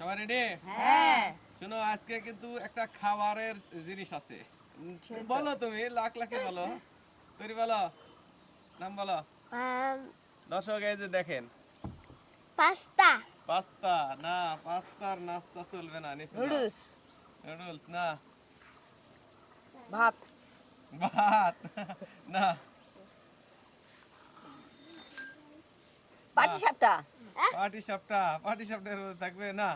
সবাই রেডি হ্যাঁ। শোনো আজকে কিন্তু একটা খাবারের জিনিস আছে। বলো তুমি লাখ লাখে বলো। তৈরি বলো নাম বলো। দর্শক এই যে দেখেন। পাস্তা। পাস্তা না পাস্তার নাস্তা চলবে না নুডলস। নুডলস না। ভাত। ভাত না। পাটি সাপটা। পাটি সাপটা পাটি সাপটার মধ্যে থাকবে না?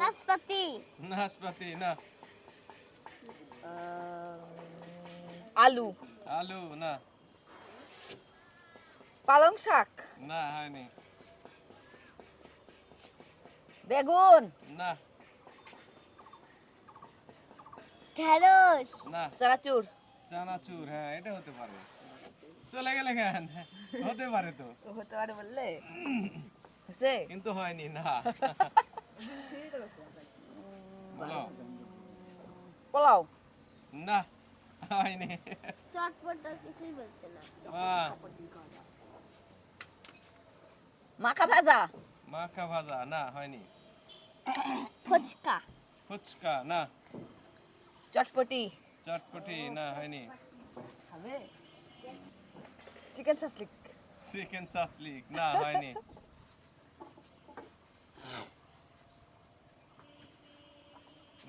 নাশপাতি। নাশপাতি না। আলু। আলু না। পালং শাক। না হয়নি। বেগুন। না। ঢেঁড়স না। চানাচুর। চানাচুর হ্যাঁ এটা হতে পারে। চলে গেলে কেন? হতে পারে তো। হতে পারে বললে। হয়েছে কিন্তু হয়নি না। বলো। পোলাও না হয়নি। চটপটা কিছুই বলছে না। মাখা ভাজা? মাখা ভাজা না হয়নি। ফুচকা। ফুচকা না। চটপটি। চটপটি না হয়নি। খাবে? চিকেন সাসলিক চিকেন সাসলিক না হয়নি।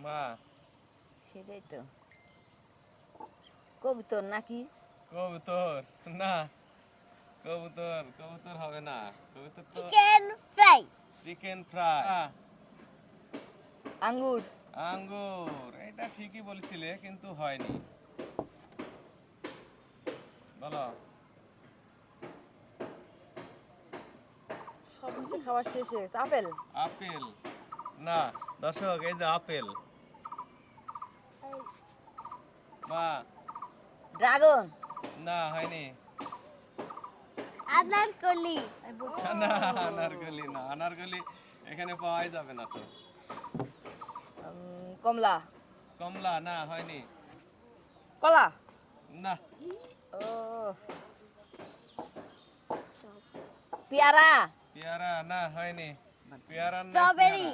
মা। সেটাই তো কবুতর নাকি? কবুতর না। কবুতর কবুতর হবে না। কবুতর তো চিকেন ফ্রাই চিকেন ফ্রাই আঙ্গুর। আঙ্গুর এটা ঠিকই বলেছিলে কিন্তু হয়নি। বলো। সব কিছু খাবার শেষে আপেল? আপেল। না দর্শক এই যে আপেল মা ড্রাগন? না হয়নি। আনারকলি। না আনারকলি না। আনারকলি এখানে পাওয়াই যাবে না তো। কমলা। কমলা না হয়নি। কলা? না। ও পেয়ারা? পেয়ারা না হয়নি। পেয়ারা স্ট্রবেরি।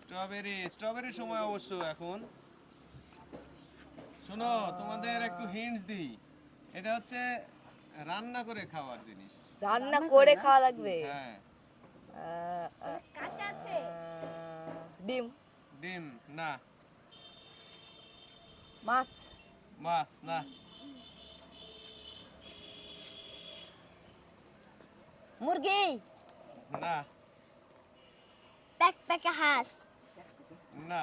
স্ট্রবেরি স্ট্রবেরি সময় অবশ্য এখন। শোনো তোমাদের একটু হিন্টস দিই। এটা হচ্ছে রান্না করে খাওয়ার জিনিস। রান্না করে খাওয়া লাগবে? হ্যাঁ। কাঁচা আছে? ডিম। ডিম না। মাছ। মাছ না। মুরগি। না। প্যাক প্যাকে হাঁস। না।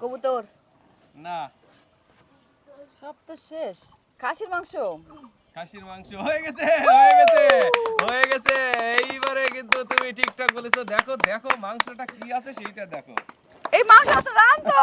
কবুতর। না। সব তো শেষ। খাসির মাংস? খাসির মাংস। হয়ে গেছে হয়ে গেছে হয়ে গেছে। এইবারে কিন্তু তুমি ঠিকঠাক বলেছ। দেখো দেখো মাংসটা কি আছে সেইটা দেখো। এই মাংস তো রান তো।